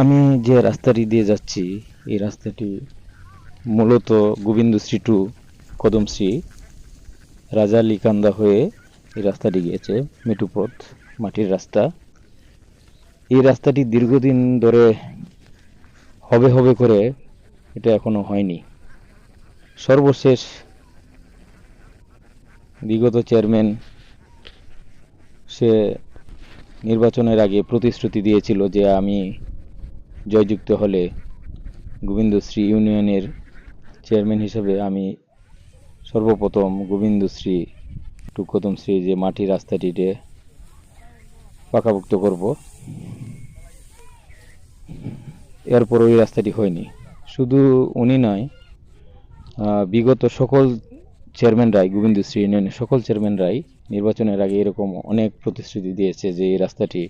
আমি যে রাস্তাটি দিয়ে যাচ্ছি, এই রাস্তাটি মূলত গোবিন্দশ্রী টু কদমশ্রী রাজা লিকান্দা হয়ে এই রাস্তাটি গিয়েছে মেটুপথ মাটির রাস্তা। এই রাস্তাটি দীর্ঘদিন ধরে হবে হবে করে এটা এখনও হয়নি। সর্বশেষ বিগত চেয়ারম্যান সে নির্বাচনের আগে প্রতিশ্রুতি দিয়েছিল যে আমি জয়যুক্ত হলে গোবিন্দশ্রী ইউনিয়নের চেয়ারম্যান হিসেবে আমি সর্বপ্রথম গোবিন্দশ্রী টু কদমশ্রী যে মাটি রাস্তাটিতে পাকাভুক্ত করব। এরপর ওই রাস্তাটি হয়নি। শুধু উনি নয় বিগত সকল চেয়ারম্যানরাই, গোবিন্দশ্রী ইউনিয়নের সকল চেয়ারম্যানরাই নির্বাচনের আগে এরকম অনেক প্রতিশ্রুতি দিয়েছে যে এই রাস্তাটি